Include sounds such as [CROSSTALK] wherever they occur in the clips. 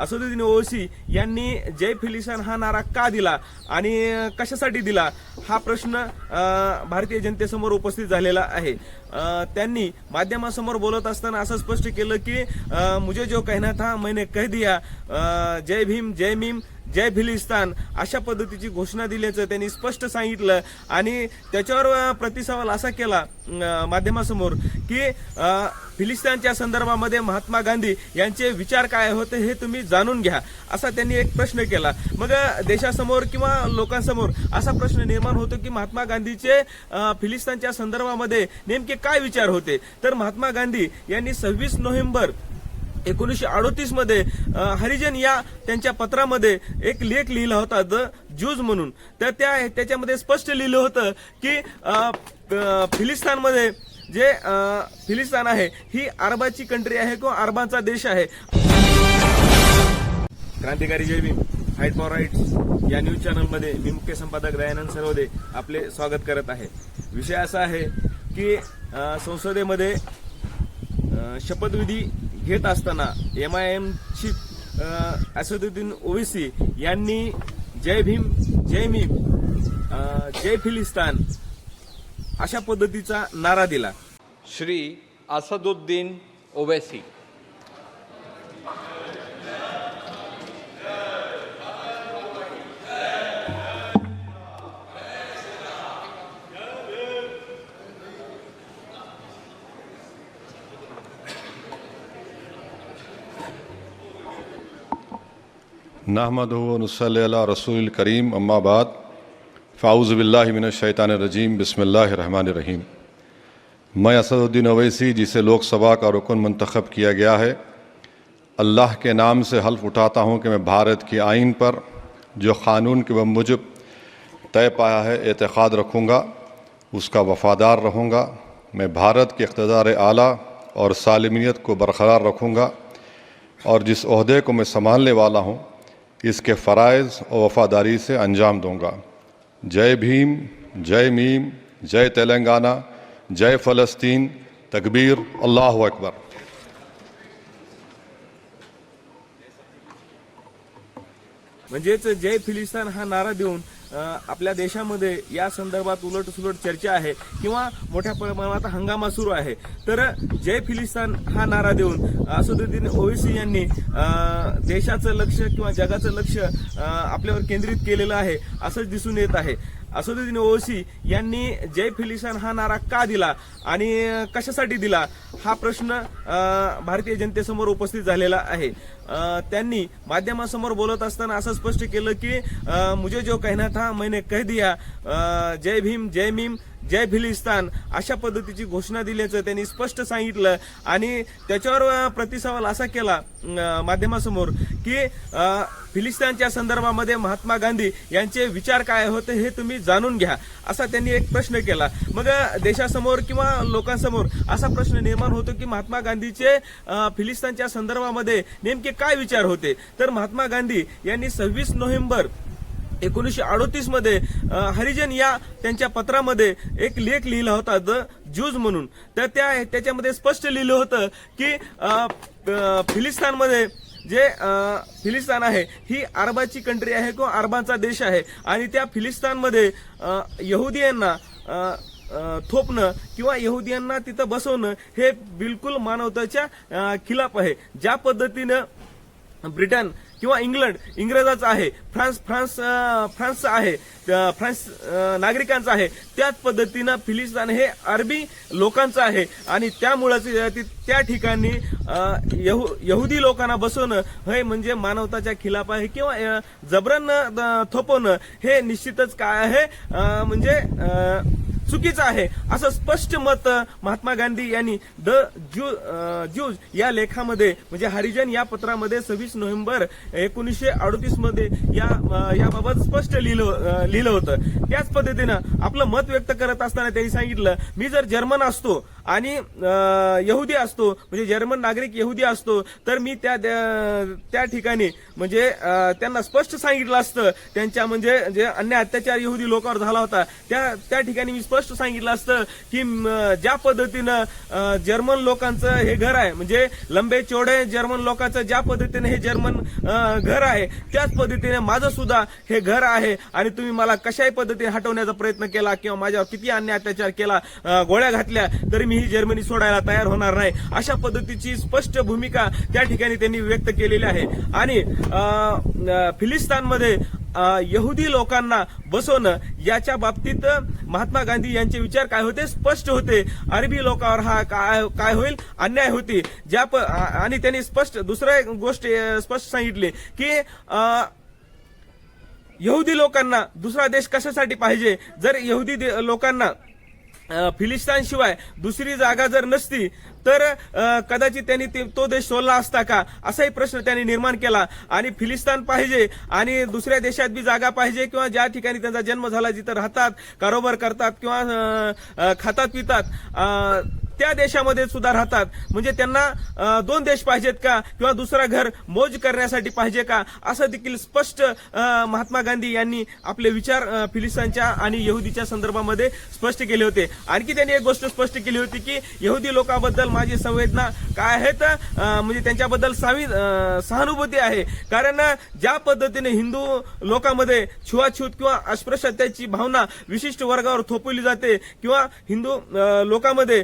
असदुद्दीन ओवैसी यांनी जय फिलिशान हा नारा का दिला आणि कशासाठी दिला? हा प्रश्न भारतीय जनतेसमोर उपस्थित झालेला आहे. त्यांनी माध्यमासमोर बोलत असताना असं स्पष्ट केलं की मुझे जो कहना था मैंने कह दिया. जय भीम जय मीम. जय फिलिस्तान अशा पद्धतीची घोषणा दिल्याचं त्यांनी स्पष्ट सांगितलं. आणि त्याच्यावर प्रतिसवाल असा केला माध्यमासमोर की फिलिस्तानच्या संदर्भामध्ये महात्मा गांधी यांचे विचार काय होते हे तुम्ही जाणून घ्या असा त्यांनी एक प्रश्न केला. मग देशासमोर किंवा लोकांसमोर असा प्रश्न निर्माण होतो की महात्मा गांधीचे फिलिस्तानच्या संदर्भामध्ये नेमके काय विचार होते? तर महात्मा गांधी यांनी सव्वीस नोव्हेंबर एकोणीसशे अडोतीसमध्ये हरिजन या त्यांच्या पत्रामध्ये एक लेख लिहिला होता द ज्यूज म्हणून. तर त्या त्याच्यामध्ये स्पष्ट लिहिलं होतं की फिलिस्तानमध्ये जे फिलिस्तान आहे ही अरबाची कंट्री आहे किंवा अरबांचा देश आहे. क्रांतिकारी जय भीम फाईट फॉर राईट. या न्यूज चॅनलमध्ये मी मुख्य संपादक दयानंद सरवदे आपले स्वागत करत आहे. विषय असा आहे की संसदेमध्ये शपथविधी घेत असताना एम आय एमची असदुद्दीन ओवेसी यांनी जय भीम जय भीम जय फिलिस्तान अशा पद्धतीचा नारा दिला. श्री असदुद्दीन ओवैसी. नहमद वनसल रसूल करीम अम्माबाद फ़ाउज़बिल्लिमिनशैतानरजीम बसमीम मैं असदुद्दीन अवैसी जिसे लोकसभा का रुकन मंतखब किया गया है अल्लाह के नाम से हल्फ उठाता हूँ कि मैं भारत की आइन पर जो क़ानून के बमुजब तय पाया है एतक़ाद रखूँगा उसका वफ़ादार रहूँगा मैं भारत के इकतदार आला और सालमियत को बरकरार रखूँगा और जिस अहदे को मैं संभालने वाला हूँ इसके फ़रज़ और वफ़ादारी से अंजाम दूंगा। जय भीम जय मीम जय तेलंगाना जय फ़लस्तीन। तकबीर अल्लाह अकबर। म्हणजेच जय फिलिस्तान हा नारा देऊन आपल्या देशामध्ये या संदर्भात उलट सुलट चर्चा आहे किंवा मोठ्या प्रमाणात हंगामा सुरू आहे. तर जय फिलिस्तान हा नारा देऊन असदुद्दीन ओवेसी यांनी देशाचं लक्ष किंवा जगाचं लक्ष आपल्यावर केंद्रित केलेलं आहे असंच दिसून येत आहे. असदुद्दीन ओवैसी यांनी जय फिलिशान हा नारा का दिला आणि कशासाठी दिला? हा प्रश्न भारतीय जनतेसमोर उपस्थित झालेला आहे. त्यांनी माध्यमासमोर बोलत असताना असं स्पष्ट केलं की मुझे जो कहना था मैंने कह दिया. जय भीम जय मीम जय फिलिस्तान अशा पद्धतीची घोषणा दिल्याचं त्यांनी स्पष्ट सांगितलं. आणि त्याच्यावर प्रतिसवाल असा केला माध्यमासमोर की फिलिस्तानच्या संदर्भामध्ये महात्मा गांधी यांचे विचार काय होते हे तुम्ही जाणून घ्या असा त्यांनी एक प्रश्न केला. मग देशासमोर किंवा लोकांसमोर असा प्रश्न निर्माण होतो की महात्मा गांधीचे फिलिस्तानच्या संदर्भामध्ये नेमके काय विचार होते? तर महात्मा गांधी यांनी सव्वीस नोव्हेंबर एकोणीसशे अडोतीसमध्ये हरिजन या त्यांच्या पत्रामध्ये एक लेख लिहिला होता द ज्यूज म्हणून. तर त्या त्याच्यामध्ये स्पष्ट लिहिलं होतं की फिलिस्तानमध्ये जे फिलिस्तान आहे ही अरबाची कंट्री आहे किंवा अरबांचा देश आहे. आणि त्या फिलिस्तानमध्ये यहुदियांना थोपणं किंवा यहुदियांना तिथं बसवणं हे बिलकुल मानवताच्या खिलाफ आहे. ज्या पद्धतीनं ब्रिटन किंवा इंग्लंड इंग्रजाचं आहे फ्रान्स फ्रान्स अं, फ्रान्सचं आहे फ्रान्स नागरिकांचं आहे त्याच पद्धतीनं फिलिस्तान हे अरबी लोकांचं आहे. आणि त्यामुळेच ती- त्या ठिकाणी यहू- यहुदी लोकांना बसवणं हे म्हणजे मानवताच्या खिलाफ आहे किंवा जबरन थोपवणं हे निश्चितच काय आहे? म्हणजे चुकीचं आहे. असं स्पष्ट मत महात्मा गांधी यांनी द ज्यू ज्यूज या लेखामध्ये म्हणजे हरिजन या पत्रामध्ये सव्वीस नोव्हेंबर एकोणीसशे अडतीसमध्ये या याबाबत स्पष्ट लिहिलं लिहिलं होतं. त्याच पद्धतीनं आपलं मत व्यक्त करत असताना त्यांनी सांगितलं मी जर जर्मन असतो आणि यहुदी असतो म्हणजे जर्मन नागरिक यहुदी असतो तर मी त्या त्या ठिकाणी म्हणजे त्यांना स्पष्ट सांगितलं असतं त्यांच्या म्हणजे जे अन्य अत्याचार यहुदी लोकांवर झाला होता त्या त्या ठिकाणी मी स्पष्ट सांगितलं असतं की ज्या पद्धतीनं जर्मन लोकांचं हे घर आहे म्हणजे लंबे चोडे जर्मन लोकांचं ज्या पद्धतीने हे जर्मन घर आहे त्याच पद्धतीने माझं सुद्धा हे घर आहे आणि तुम्ही मला कशाही पद्धतीने हटवण्याचा प्रयत्न केला किंवा माझ्यावर किती अन्य अत्याचार केला गोळ्या घातल्या तरी मी ही जर्मनी सोडायला तयार होणार नाही. अशा पद्धतीची स्पष्ट भूमिका त्या ठिकाणी त्यांनी व्यक्त केलेली आहे. आणि फिलिस्तानमध्ये यहुदी लोकांना बसवणं याच्या बाबतीत महात्मा गांधी यांचे विचार काय होते? स्पष्ट होते. अरबी लोकांवर हा काय काय होईल? अन्याय होती. ज्या प- आणि त्यांनी स्पष्ट दुसऱ्या एक गोष्ट स्पष्ट सांगितली की यहुदी लोकांना दुसरा देश कशासाठी पाहिजे? जर यहुदी दे- लोकांना फिलिस्तानशिवाय दुसरी जागा जर नसती तर कदाचित त्यांनी ते- तो देश सोडला असता का? असाही प्रश्न त्यांनी निर्माण केला. आणि फिलिस्तान पाहिजे आणि दुसऱ्या देशात बी जागा पाहिजे किंवा ज्या ठिकाणी त्यांचा जन्म झाला जिथं राहतात कारोबार करतात किंवा खातात पितात त्या देशामध्ये सुद्धा राहतात. म्हणजे त्यांना दोन देश पाहिजेत का? किंवा दुसरा घर मोज करण्यासाठी पाहिजे का? असं देखील स्पष्ट महात्मा गांधी यांनी आपले विचार फिलिस्तानच्या आणि यहुदीच्या संदर्भामध्ये स्पष्ट केले होते. आणखी त्यांनी एक गोष्ट स्पष्ट केली होती की यहुदी लोकांबद्दल माझी संवेदना काय आहेत? म्हणजे त्यांच्याबद्दल सावी सहानुभूती आहे. कारण ज्या पद्धतीने हिंदू लोकांमध्ये छुआछूत किंवा अस्पृश्यतेची भावना विशिष्ट वर्गावर थोपवली जाते किंवा हिंदू लोकांमध्ये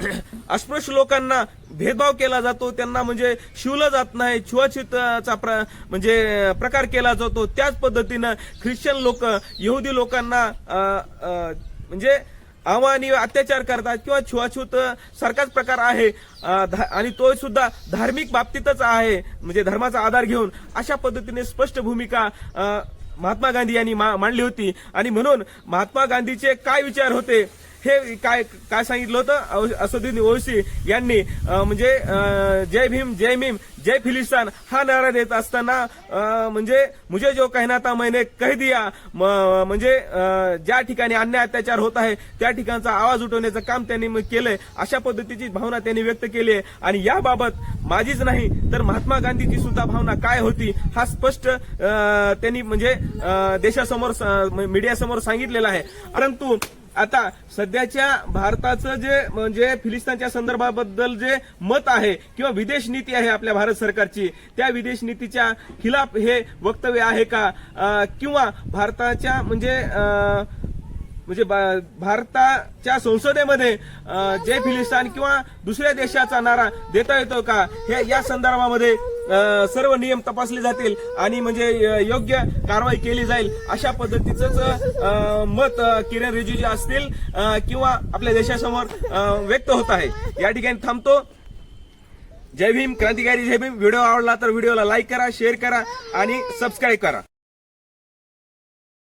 [CLEARS THROAT] अस्पृश्य लोकांना भेदभाव केला जातो त्यांना म्हणजे शिवलं जात नाही छुआछूतचा प्र म्हणजे प्रकार केला जातो. त्याच पद्धतीनं ख्रिश्चन लोक यहुदी लोकांना म्हणजे आव्हानी अत्याचार करतात किंवा छुआछूत सारखाच प्रकार आहे. धा- आणि तो सुद्धा धार्मिक बाबतीतच आहे म्हणजे धर्माचा आधार घेऊन. अशा पद्धतीने स्पष्ट भूमिका महात्मा गांधी यांनी मा- मांडली होती. आणि म्हणून महात्मा गांधीचे काय विचार होते? हे काय काय सांगितलं होतं? असदुद्दीन ओवैसी यांनी म्हणजे जय भीम जय भीम जय फिलिस्तान हा नारा देत असताना म्हणजे मुझे जो कहना था मैंने कह दिया. म- म्हणजे ज्या ठिकाणी अन्याय अत्याचार होत आहे त्या ठिकाणचा आवाज उठवण्याचं काम त्यांनी केलंय. अशा पद्धतीची भावना त्यांनी व्यक्त केली आहे. आणि याबाबत माझीच नाही तर महात्मा गांधीची सुद्धा भावना काय होती हा स्पष्ट त्यांनी म्हणजे देशासमोर स- मीडियासमोर सांगितलेला आहे. परंतु आता सध्याच्या भारताचं जे म्हणजे फिलिस्तानच्या संदर्भाबद्दल जे मत आहे किंवा विदेश नीती आहे आपल्या भारत सरकारची त्या विदेश नीतीच्या खिलाफ हे वक्तव्य आहे का? किंवा भारताच्या म्हणजे म्हणजे भारताच्या संसदेमध्ये जे फिलिस्तान किंवा दुसऱ्या देशाचा नारा देता येतो का? हे या संदर्भामध्ये सर्व नियम तपासले जातील आणि म्हणजे योग्य कारवाई केली जाईल अशा पद्धतीचं मत किरण रिजिजू असतील किंवा आपल्या देशासमोर व्यक्त होत आहे. या ठिकाणी थांबतो. जय भीम क्रांतिकारी जय भीम. व्हिडिओ आवडला तर व्हिडिओला लाईक करा शेअर करा आणि सबस्क्राईब करा.